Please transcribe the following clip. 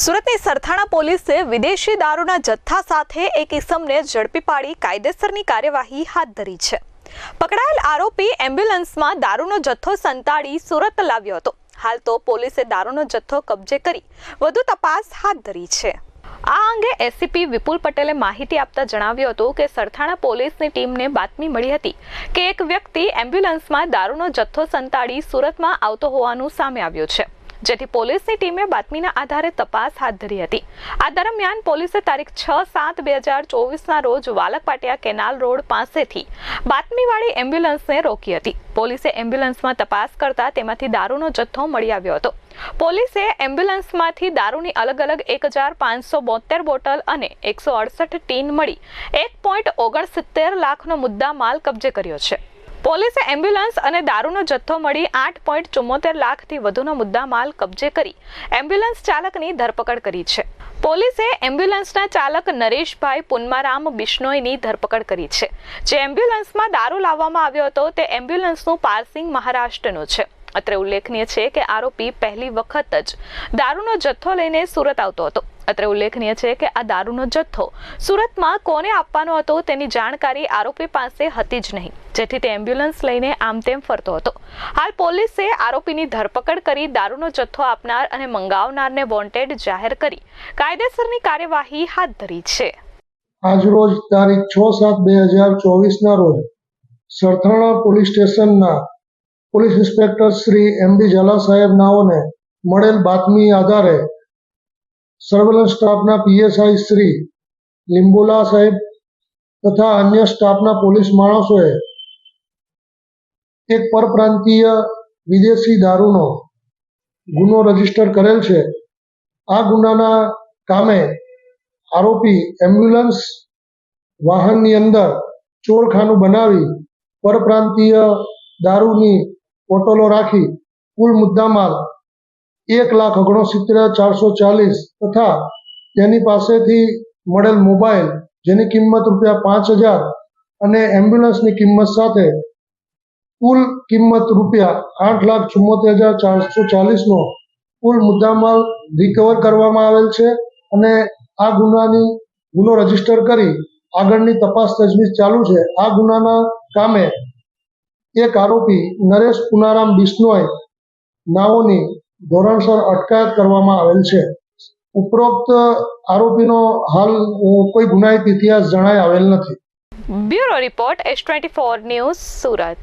સુરતની સરથાણા પોલીસે વિદેશી દારૂના જથ્થા સાથે એક ઇસમને ઝડપી પાડી કાયદેસરની કાર્યવાહી હાથ ધરી છે. પકડાયેલ આરોપી એમ્બ્યુલન્સમાં દારૂનો જથ્થો સંતાડી સુરત લાવ્યો હતો. હાલ તો પોલીસે દારૂનો જથ્થો કબજે કરી વધુ તપાસ હાથ ધરી છે. આ અંગે એસીપી વિપુલ પટેલે માહિતી આપતા જણાવ્યું હતું કે સરથાણા પોલીસની ટીમને બાતમી મળી હતી કે એક વ્યક્તિ એમ્બ્યુલન્સમાં દારૂનો જથ્થો સંતાડી સુરતમાં આવતો હોવાનું સામે આવ્યું છે. જેથી પોલીસની ટીમે બાતમીના આધારે તપાસ હાથ ધરી હતી. આ દરમિયાન પોલીસે તારીખ છ સાત બે હજાર ચોવીસના રોજ વાલકપાટિયા કેનાલ રોડ પાસેથી બાતમીવાળી એમ્બ્યુલન્સને રોકી હતી. પોલીસે એમ્બ્યુલન્સમાં તપાસ કરતા તેમાંથી દારૂનો જથ્થો મળી આવ્યો હતો. પોલીસે એમ્બ્યુલન્સમાંથી દારૂની અલગ અલગ એક હજાર પાંચસો બોતેર બોટલ અને એકસો અડસઠ ટીન મળી એક પોઈન્ટ ઓગણસિત્તેર લાખનો મુદ્દા માલ કબજે કર્યો છે. પોલીસે એમ્બ્યુલન્સ અને દારૂનો જથ્થો મળી આઠ પોઈન્ટ ચુમ્મોતેર લાખથી વધુનો મુદ્દા માલ કબજે કરી એમ્બ્યુલન્સ ચાલકની ધરપકડ કરી છે. પોલીસે એમ્બ્યુલન્સના ચાલક નરેશભાઈ પુનમારામ બિશ્નોઈની ધરપકડ કરી છે. જે એમ્બ્યુલન્સમાં દારૂ લાવવામાં આવ્યો હતો તે એમ્બ્યુલન્સનું પાર્સિંગ મહારાષ્ટ્રનું છે. અત્રે ઉલ્લેખનીય છે કે આરોપી પહેલી વખત જ દારૂનો જથ્થો લઈને સુરત આવતો હતો. અત્રે ઉલ્લેખનીય છે કે આ દારૂનો જથ્થો સુરતમાં કોને આપવાનો હતો તેની જાણકારી આરોપી પાસે હતી જ નહીં. જેથી તે એમ્બ્યુલન્સ લઈને આમ તેમ ફરતો હતો. હાલ પોલીસે આરોપીની ધરપકડ કરી દારૂનો જથ્થો આપનાર અને મંગાવનારને વોન્ટેડ જાહેર કરી. કાયદેસરની કાર્યવાહી હાથ ધરી છે. આજરોજ તારીખ છ સાત બે હજાર ચોવીસના રોજ સરથાણા પોલીસ સ્ટેશનના police inspector Shri M D Jhala સાહેબ નાઓને મળેલ બાતમી આધારે સર્વેલન્સ સ્ટાફના પીએસઆઈ શ્રી લીંબોલા સાહેબ તથા અન્ય સ્ટાફના પોલીસ માણસોએ એક પરપ્રાંતીય વિદેશી દારૂનો ગુનો રજિસ્ટર કરેલ છે. આ ગુનાના કામે આરોપી એમ્બ્યુલન્સ વાહનની અંદર ચોરખાનું બનાવી પરપ્રાંતીય દારૂની બોટલો રાખી કુલ મુદ્દામાલ એક લાખ ઓગણસિત્તેર ચારસો ચાલીસ તથા તેની પાસેથી મળેલ મોબાઈલ જેની કિંમત રૂપિયા પાંચ હજાર અને એમ્બ્યુલન્સની કિંમત સાથે કુલ કિંમત રૂપિયા આઠ લાખ ચુમ્મોતેર હજાર ચારસો ચાલીસનો કુલ મુદ્દામાલ રિકવર કરવામાં આવેલ છે અને આ ગુનાની ગુનો રજિસ્ટર કરી આગળની તપાસ તજવીજ ચાલુ છે. આ ગુનાના કામે એક આરોપી નરેશ પુનારામ બિશ્નોય નાઓની ધોરણસર અટકાયત કરવામાં આવેલ છે. ઉપરોક્ત આરોપીનો હાલ કોઈ ગુનાહિત ઇતિહાસ જણાય આવેલ નથી. Bureau report S twenty four news Surat.